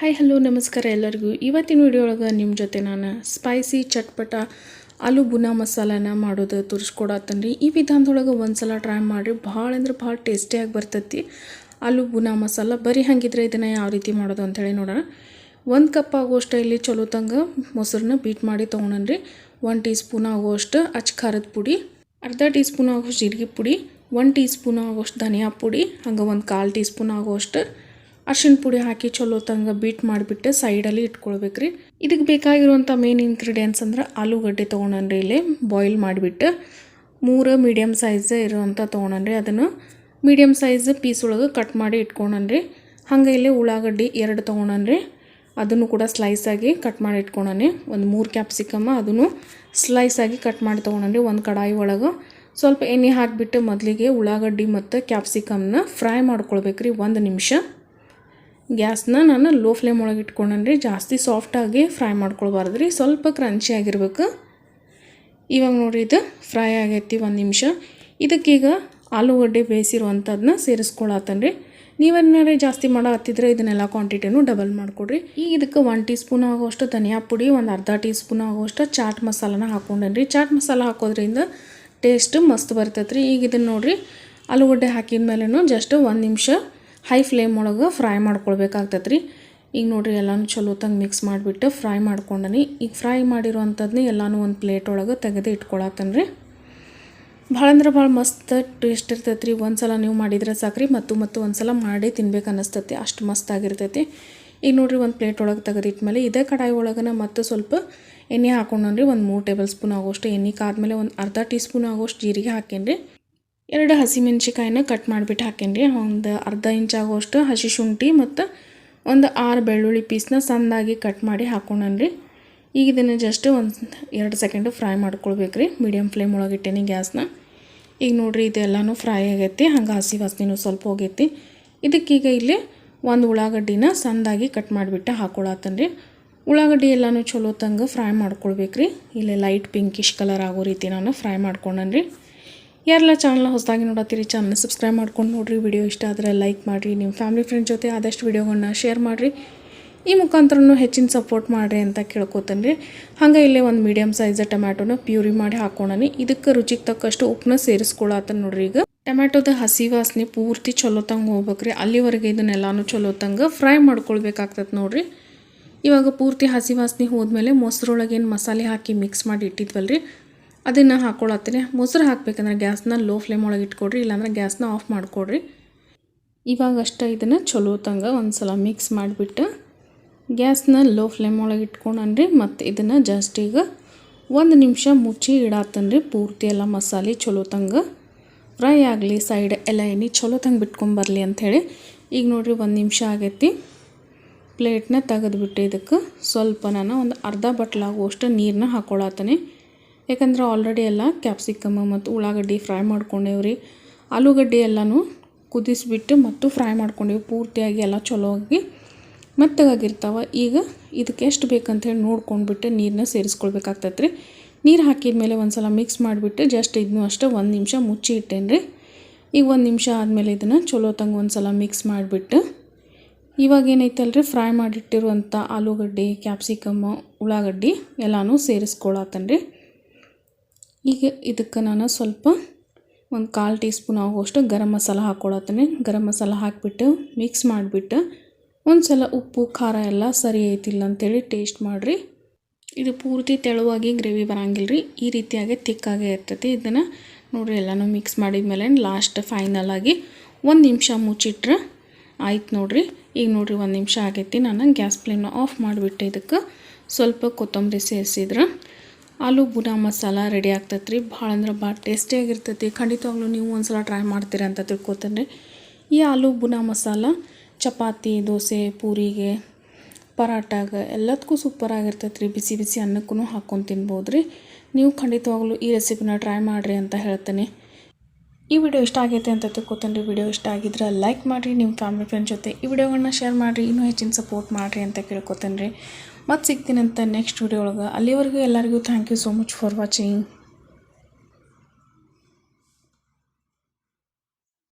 Hi hello ನಮಸ್ಕಾರ ಎಲ್ಲರಿಗೂ. ಇವತ್ತಿನ ವಿಡಿಯೋ ಒಳಗೆ ನಿಮ್ಮ ಜೊತೆ ನಾನು ಸ್ಪೈಸಿ ಚಟ್ಪಟ, ಆಲೂ ಬುನಾ ಮಸಾಲಾನ ಮಾಡೋದು ತೋರಿಸ್ಕೊಡತ್ತೇನೆ ರೀ ಈ ವಿಧಾನದೊಳಗೆ ಒಂದು ಸಲ ಟ್ರೈ ಮಾಡಿರಿ. ಭಾಳ ಅಂದ್ರೆ ಭಾಳ ಟೇಸ್ಟಿಯಾಗಿ ಬರ್ತೈತಿ. ಆಲೂ ಬುನಾ ಮಸಾಲ ಬರೀ ಹಾಗಿದ್ರೆ ಇದನ್ನು ಯಾವ ರೀತಿ ಮಾಡೋದು ಅಂಥೇಳಿ ನೋಡೋಣ. ಒಂದು ಕಪ್ ಆಗೋಷ್ಟು ಇಲ್ಲಿ ಚಲೋ ತಂಗ ಮೊಸರನ್ನ ಬೀಟ್ ಮಾಡಿ ತೊಗೊಂಡ್ರಿ ಒನ್ ಟೀ ಸ್ಪೂನ್ ಆಗೋಷ್ಟು ಅಚ್ಚ ಖಾರದ ಪುಡಿ, ಅರ್ಧ ಟೀ ಸ್ಪೂನ್ ಆಗೋಷ್ಟು ಜೀರಿಗೆ ಪುಡಿ ಒನ್ ಟೀ ಸ್ಪೂನ್ ಆಗೋಷ್ಟು ಧನಿಯಾ ಪುಡಿ, ಹಂಗೆ ಒಂದು ಕಾಲು ಟೀ ಸ್ಪೂನ್ ಆಗೋಷ್ಟು ಅರ್ಶಿಣ ಪುಡಿ ಹಾಕಿ ಚಲೋ ತಂಗ ಬೀಟ್ ಮಾಡಿಬಿಟ್ಟು ಸೈಡಲ್ಲಿ ಇಟ್ಕೊಳ್ಬೇಕು ರೀ ಇದಕ್ಕೆ ಬೇಕಾಗಿರುವಂಥ ಮೇನ್ ಇಂಗ್ರೀಡಿಯೆಂಟ್ಸ್ ಅಂದ್ರೆ ಆಲೂಗಡ್ಡೆ ತೊಗೊಂಡ್ರಿ ಇಲ್ಲಿ. ಬಾಯ್ಲ್ ಮಾಡಿಬಿಟ್ಟು ಮೂರು ಮೀಡಿಯಮ್ ಸೈಜ್ ಇರುವಂಥ ತೊಗೊಂಡ್ರಿ ಅದನ್ನು ಮೀಡಿಯಮ್ ಸೈಜ್ ಪೀಸ್ ಒಳಗೆ ಕಟ್ ಮಾಡಿ ಇಟ್ಕೊಂಡ್ರಿ ಹಂಗೆ ಇಲ್ಲಿ ಉಳ್ಳಾಗಡ್ಡಿ ಎರಡು ತೊಗೊಂಡ್ರಿ ಅದನ್ನು ಕೂಡ ಸ್ಲೈಸಾಗಿ ಕಟ್ ಮಾಡಿ ಇಟ್ಕೊಂಡನಿ ಒಂದು ಮೂರು ಕ್ಯಾಪ್ಸಿಕಮ್ಮ ಅದನ್ನು ಸ್ಲೈಸಾಗಿ ಕಟ್ ಮಾಡಿ ತೊಗೊಂಡ್ರಿ ಒಂದು ಕಡಾಯಿ ಒಳಗೆ. ಸ್ವಲ್ಪ ಎಣ್ಣೆ ಹಾಕಿಬಿಟ್ಟು ಮೊದಲಿಗೆ ಉಳ್ಳಾಗಡ್ಡಿ ಮತ್ತು ಕ್ಯಾಪ್ಸಿಕಮ್ನ ಫ್ರೈ ಮಾಡ್ಕೊಳ್ಬೇಕ್ರಿ ಒಂದು ನಿಮಿಷ. ಗ್ಯಾಸ್ನ ನಾನು ಲೋ ಫ್ಲೇಮ್ ಒಳಗೆ ಇಟ್ಕೊಂಡ್ರಿ ಜಾಸ್ತಿ ಸಾಫ್ಟಾಗಿ ಫ್ರೈ ಮಾಡ್ಕೊಳ್ಬಾರ್ದು ರೀ. ಸ್ವಲ್ಪ ಕ್ರಂಚಿ ಆಗಿರ್ಬೇಕು. ಇವಾಗ ನೋಡಿರಿ ಇದು ಫ್ರೈ ಆಗೈತಿ ಒಂದು ನಿಮಿಷ. ಇದಕ್ಕೀಗ ಆಲೂಗಡ್ಡೆ ಬೇಯಿಸಿರುವಂಥದ್ದನ್ನ ಸೇರಿಸ್ಕೊಳತ್ತನ್ರಿ ನೀವೇನಾರು ಜಾಸ್ತಿ ಮಾಡೋ ಹತ್ತಿದ್ರೆ ಇದನ್ನೆಲ್ಲ ಕ್ವಾಂಟಿಟಿನೂ ಡಬಲ್ ಮಾಡಿಕೊಡ್ರಿ. ಈಗ ಇದಕ್ಕೆ ಒನ್ ಟೀ ಸ್ಪೂನ್ ಆಗೋಷ್ಟು ಧನಿಯಾ ಪುಡಿ, ಒಂದು ಅರ್ಧ ಟೀ ಸ್ಪೂನ್ ಆಗೋಷ್ಟು ಚಾಟ್ ಮಸಾಲನ ಹಾಕ್ಕೊಂಡೇನಿ ರೀ. ಚಾಟ್ ಮಸಾಲ ಹಾಕೋದ್ರಿಂದ ಟೇಸ್ಟ್ ಮಸ್ತ್ ಬರ್ತೈತೆ ರೀ ಈಗ ಇದನ್ನು ನೋಡಿರಿ, ಆಲೂಗಡ್ಡೆ ಹಾಕಿದ ಮೇಲೂ ಜಸ್ಟ್ ಒಂದು ನಿಮಿಷ ಹೈ ಫ್ಲೇಮ್ ಒಳಗೆ ಫ್ರೈ ಮಾಡ್ಕೊಳ್ಬೇಕಾಗ್ತೈತೆ ರೀ ಈಗ ನೋಡಿರಿ ಎಲ್ಲನೂ ಚಲೋ ತಂಗೆ ಮಿಕ್ಸ್ ಮಾಡಿಬಿಟ್ಟು ಫ್ರೈ ಮಾಡ್ಕೊಂಡನಿ. ಈಗ ಫ್ರೈ ಮಾಡಿರೋವಂಥದ್ನೇ ಎಲ್ಲನೂ ಒಂದು ಪ್ಲೇಟ್ ಒಳಗೆ ತೆಗೆದು ಇಟ್ಕೊಳತ್ತೇನೆ ರೀ ಭಾಳ ಅಂದ್ರೆ ಭಾಳ ಮಸ್ತ್ ಟೇಸ್ಟ್ ಇರ್ತೈತೆ ರೀ ಒಂದು ಸಲ ನೀವು ಮಾಡಿದ್ರೆ ಸಾಕ್ರಿ, ಮತ್ತು ಮತ್ತು ಒಂದು ಸಲ ಮಾಡಿ ತಿನ್ಬೇಕು ಅನ್ನಿಸ್ತೈತಿ ಅಷ್ಟು ಮಸ್ತ್ ಆಗಿರ್ತೈತಿ. ಈಗ ನೋಡಿರಿ ಒಂದು ಪ್ಲೇಟ್ ಒಳಗೆ ತೆಗೆದಿಟ್ಮೇಲೆ ಇದೇ ಕಡಾಯಿ ಒಳಗನ ಮತ್ತು ಸ್ವಲ್ಪ ಎಣ್ಣೆ ಹಾಕೊಂಡ್ರಿ ಒಂದು ಮೂರು ಟೇಬಲ್ ಸ್ಪೂನ್ ಆಗೋಷ್ಟು. ಎಣ್ಣೆ ಕಾದ್ಮೇಲೆ ಒಂದು ಅರ್ಧ ಟೀ ಸ್ಪೂನ್ ಆಗೋಷ್ಟು ಜೀರಿಗೆ ಹಾಕೇನಿ ಎರಡು ಹಸಿಮೆಣ್ಸಿಕಾಯಿನ ಕಟ್ ಮಾಡಿಬಿಟ್ಟು ಹಾಕೇನಿ ಒಂದು ಅರ್ಧ ಇಂಚ್ ಆಗೋಷ್ಟು ಹಸಿ ಶುಂಠಿ ಮತ್ತು ಒಂದು ಆರು ಬೆಳ್ಳುಳ್ಳಿ ಪೀಸ್ನ ಸಣ್ಣದಾಗಿ ಕಟ್ ಮಾಡಿ ಹಾಕೊಂಡ್ರಿ ಈಗ ಇದನ್ನು ಜಸ್ಟ್ ಒಂದು ಎರಡು ಸೆಕೆಂಡು ಫ್ರೈ ಮಾಡ್ಕೊಳ್ಬೇಕು ರೀ ಮೀಡಿಯಮ್ ಫ್ಲೇಮ್ ಒಳಗೆ ಇಟ್ಟೇನಿ ಗ್ಯಾಸ್ನ. ಈಗ ನೋಡಿರಿ ಇದೆಲ್ಲನೂ ಫ್ರೈ ಆಗೈತಿ. ಹಂಗೆ ಹಸಿ ವಾಸನೆನೂ ಸ್ವಲ್ಪ ಹೋಗೈತಿ. ಇದಕ್ಕೀಗ ಇಲ್ಲಿ ಒಂದು ಉಳ್ಳಾಗಡ್ಡಿನ ಸಣ್ಣದಾಗಿ ಕಟ್ ಮಾಡಿಬಿಟ್ಟು ಹಾಕೊಳತ್ತನ್ರಿ ರೀ ಉಳ್ಳಾಗಡ್ಡಿ ಎಲ್ಲನೂ ಚಲೋ ತಂಗ ಫ್ರೈ ಮಾಡ್ಕೊಳ್ಬೇಕು ರೀ ಇಲ್ಲಿ ಲೈಟ್ ಪಿಂಕಿಶ್ ಕಲರ್ ಆಗೋ ರೀತಿ ನಾನು ಫ್ರೈ ಮಾಡ್ಕೊಂಡೇನಿ ಯಾರೆಲ್ಲ ಚಾನಲ್ನ ಹೊಸದಾಗಿ ನೋಡತ್ತೀರಿ ಚಾನಲ್ ಸಬ್ಸ್ಕ್ರೈಬ್ ಮಾಡ್ಕೊಂಡು ನೋಡಿರಿ ವಿಡಿಯೋ ಇಷ್ಟ ಆದರೆ ಲೈಕ್ ಮಾಡಿರಿ ನಿಮ್ಮ ಫ್ಯಾಮಿಲಿ ಫ್ರೆಂಡ್ ಜೊತೆ ಆದಷ್ಟು ವಿಡಿಯೋಗಳನ್ನ ಶೇರ್ ಮಾಡಿರಿ. ಈ ಮುಖಾಂತರನೂ ಹೆಚ್ಚಿನ ಸಪೋರ್ಟ್ ಮಾಡಿರಿ ಅಂತ ಕೇಳ್ಕೊತೇನೆ ರೀ ಹಂಗೆ ಇಲ್ಲೇ ಒಂದು ಮೀಡಿಯಮ್ ಸೈಜ್ ಟೊಮ್ಯಾಟೊನ ಪ್ಯೂರಿ ಮಾಡಿ ಹಾಕ್ಕೊಳನಿ ಇದಕ್ಕೆ ರುಚಿಗೆ ತಕ್ಕಷ್ಟು ಉಪ್ಪನ್ನ ಸೇರಿಸ್ಕೊಳತ್ತ ನೋಡ್ರಿ ಈಗ. ಟೊಮ್ಯಾಟೊದ ಹಸಿ ವಾಸನೆ ಪೂರ್ತಿ ಚಲೋತಂಗೆ ಹೋಗ್ಬೇಕ್ರಿ. ಅಲ್ಲಿವರೆಗೆ ಇದನ್ನೆಲ್ಲಾನು ಚಲೋತಂಗೆ ಫ್ರೈ ಮಾಡ್ಕೊಳ್ಬೇಕಾಗ್ತದೆ ನೋಡ್ರಿ. ಇವಾಗ ಪೂರ್ತಿ ಹಸಿ ವಾಸನೆ ಹೋದ್ಮೇಲೆ ಮೊಸರೊಳಗೇನು ಮಸಾಲೆ ಹಾಕಿ ಮಿಕ್ಸ್ ಮಾಡಿ ಇಟ್ಟಿದ್ವಲ್ರಿ. ಅದನ್ನು ಹಾಕ್ಕೊಳತ್ತೀನಿ ಮೊಸರು ಹಾಕ್ಬೇಕಂದ್ರೆ ಗ್ಯಾಸ್ನ ಲೋ ಫ್ಲೇಮ್ ಒಳಗೆ ಇಟ್ಕೊಡ್ರಿ, ಇಲ್ಲಾಂದ್ರೆ ಗ್ಯಾಸ್ನ ಆಫ್ ಮಾಡಿಕೊಡ್ರಿ. ಇವಾಗ ಅಷ್ಟೇ ಇದನ್ನು ಚಲೋ ತಂಗ ಒಂದು ಸಲ ಮಿಕ್ಸ್ ಮಾಡಿಬಿಟ್ಟು ಗ್ಯಾಸ್ನ ಲೋ ಫ್ಲೇಮ್ ಒಳಗೆ ಇಟ್ಕೊಂಡನ್ರಿ, ಮತ್ತು ಇದನ್ನು ಜಸ್ಟ್ ಈಗ ಒಂದು ನಿಮಿಷ ಮುಚ್ಚಿ ಇಡಾತನ್ರಿ. ಪೂರ್ತಿ ಎಲ್ಲ ಮಸಾಲೆ ಚಲೋ ತಂಗ ಫ್ರೈ ಆಗಲಿ ಸೈಡ್ ಎಲ್ಲ ಎಣ್ಣೆ ಚಲೋ ತಂಗ ಬಿಟ್ಕೊಂಬರ್ಲಿ ಅಂಥೇಳಿ ಈಗ ನೋಡಿರಿ ಒಂದು ನಿಮಿಷ ಆಗೈತಿ. ಪ್ಲೇಟ್ನ ತೆಗೆದುಬಿಟ್ಟು ಇದಕ್ಕೆ ಸ್ವಲ್ಪ ನಾನು ಒಂದು ಅರ್ಧ ಬಟ್ಲಾಗುವಷ್ಟು ನೀರನ್ನ ಹಾಕ್ಕೊಳತ್ತೇನೆ ಯಾಕಂದ್ರೆ ಆಲ್ರೆಡಿ ಎಲ್ಲ ಕ್ಯಾಪ್ಸಿಕಮ್ ಮತ್ತು ಉಳ್ಳಾಗಡ್ಡಿ ಫ್ರೈ ಮಾಡ್ಕೊಂಡೇವ್ರಿ ಆಲೂಗಡ್ಡೆ ಎಲ್ಲನೂ ಕುದಿಸ್ಬಿಟ್ಟು ಮತ್ತು ಫ್ರೈ ಮಾಡ್ಕೊಂಡೇವು ಪೂರ್ತಿಯಾಗಿ ಎಲ್ಲ ಚಲೋ ಆಗಿ ಮೆತ್ತಗಾಗಿರ್ತಾವೆ. ಈಗ ಇದಕ್ಕೆ ಎಷ್ಟು ಬೇಕಂತೇಳಿ ನೋಡ್ಕೊಂಡ್ಬಿಟ್ಟು ನೀರನ್ನ ಸೇರಿಸ್ಕೊಳ್ಬೇಕಾಗ್ತೈತೆ ರೀ. ನೀರು ಹಾಕಿದ ಮೇಲೆ ಒಂದು ಸಲ ಮಿಕ್ಸ್ ಮಾಡಿಬಿಟ್ಟು ಜಸ್ಟ್ ಇದನ್ನು ಅಷ್ಟೇ ಒಂದು ನಿಮಿಷ ಮುಚ್ಚಿ ಇಟ್ಟೇನೆ ರೀ. ಈಗ ಒಂದು ನಿಮಿಷ ಆದಮೇಲೆ ಇದನ್ನು ಚಲೋ ತಂಗ ಒಂದು ಸಲ ಮಿಕ್ಸ್ ಮಾಡಿಬಿಟ್ಟು ಇವಾಗ ಏನೈತಲ್ರಿ ಫ್ರೈ ಮಾಡಿಟ್ಟಿರುವಂಥ ಆಲೂಗಡ್ಡೆ ಕ್ಯಾಪ್ಸಿಕಮ್ ಉಳ್ಳಾಗಡ್ಡಿ ಎಲ್ಲನೂ ಸೇರಿಸ್ಕೊಳತ್ತೇನೆ ರೀ ಈಗ ಇದಕ್ಕೆ ನಾನು ಸ್ವಲ್ಪ ಒಂದು ಕಾಲು ಟೀ ಸ್ಪೂನ್ ಆಗುವಷ್ಟು ಗರಂ ಮಸಾಲ ಹಾಕ್ಕೊಳತ್ತೀನಿ. ಗರಂ ಮಸಾಲ ಹಾಕಿಬಿಟ್ಟು ಮಿಕ್ಸ್ ಮಾಡಿಬಿಟ್ಟು ಒಂದು ಸಲ ಉಪ್ಪು, ಖಾರ ಎಲ್ಲ ಸರಿ ಐತಿಲ್ಲ ಅಂತೇಳಿ ಟೇಸ್ಟ್ ಮಾಡಿರಿ. ಇದು ಪೂರ್ತಿ ತೆಳುವಾಗಿ ಗ್ರೇವಿ ಬರಂಗಿಲ್ಲ ರೀ. ಈ ರೀತಿಯಾಗಿ ತಿಕ್ಕಾಗೇ ಇರ್ತೈತಿ. ಇದನ್ನು ನೋಡಿರಿ ಎಲ್ಲನೂ ಮಿಕ್ಸ್ ಮಾಡಿದ ಮೇಲೆ ಲಾಸ್ಟ್ ಫೈನಲ್ ಆಗಿ ಒಂದು ನಿಮಿಷ ಮುಚ್ಚಿಟ್ರೆ ಆಯ್ತು ನೋಡಿರಿ. ಈಗ ನೋಡಿರಿ ಒಂದು ನಿಮಿಷ ಆಗೈತಿ. ನಾನು ಗ್ಯಾಸ್ ಫ್ಲೇಮ್ನ ಆಫ್ ಮಾಡಿಬಿಟ್ಟೆ ಇದಕ್ಕೆ. ಸ್ವಲ್ಪ ಕೊತ್ತಂಬರಿ ಸೇರಿಸಿದ್ರೆ. ಆಲೂ ಬುನಾ ಮಸಾಲ ರೆಡಿ ಆಗ್ತೈತೆ ರೀ ಭಾಳ ಅಂದ್ರೆ ಭಾಳ ಟೇಸ್ಟಿಯಾಗಿರ್ತೈತಿ ಖಂಡಿತವಾಗ್ಲೂ ನೀವು ಒಂದು ಸಲ ಟ್ರೈ ಮಾಡ್ತೀರ ಅಂತ ತಿಳ್ಕೊತೇನೆ ಈ ಆಲೂ ಬುನಾ ಮಸಾಲ, ಚಪಾತಿ, ದೋಸೆ, ಪೂರಿಗೆ ಪರಾಟಾಗ ಎಲ್ಲದಕ್ಕೂ ಸೂಪರಾಗಿರ್ತೈತೆ ರೀ ಬಿಸಿ ಬಿಸಿ ಅನ್ನಕ್ಕೂ ಹಾಕ್ಕೊಂಡು ತಿನ್ಬೋದು ರೀ ನೀವು ಖಂಡಿತವಾಗ್ಲೂ ಈ ರೆಸಿಪಿನ ಟ್ರೈ ಮಾಡಿರಿ ಅಂತ ಹೇಳ್ತೇನೆ. ಈ ವಿಡಿಯೋ ಇಷ್ಟ ಆಗೈತೆ ಅಂತ ತಿಳ್ಕೊತೀನಿ ವಿಡಿಯೋ ಇಷ್ಟ ಆಗಿದ್ರೆ ಲೈಕ್ ಮಾಡಿರಿ ನಿಮ್ಮ ಫ್ಯಾಮಿಲಿ ಫ್ರೆಂಡ್ ಜೊತೆ ಈ ವಿಡಿಯೋಗಳನ್ನ ಶೇರ್ ಮಾಡಿರಿ, ಇನ್ನೂ ಹೆಚ್ಚಿನ ಸಪೋರ್ಟ್ ಮಾಡಿರಿ ಅಂತ ಕೇಳ್ಕೊತೀನಿ ರೀ ಮತ್ತು ಸಿಗ್ತೀನಿ ಅಂತ ನೆಕ್ಸ್ಟ್ ವಿಡಿಯೋ ಒಳಗೆ. ಅಲ್ಲಿವರೆಗೂ ಎಲ್ಲರಿಗೂ thank you so much for watching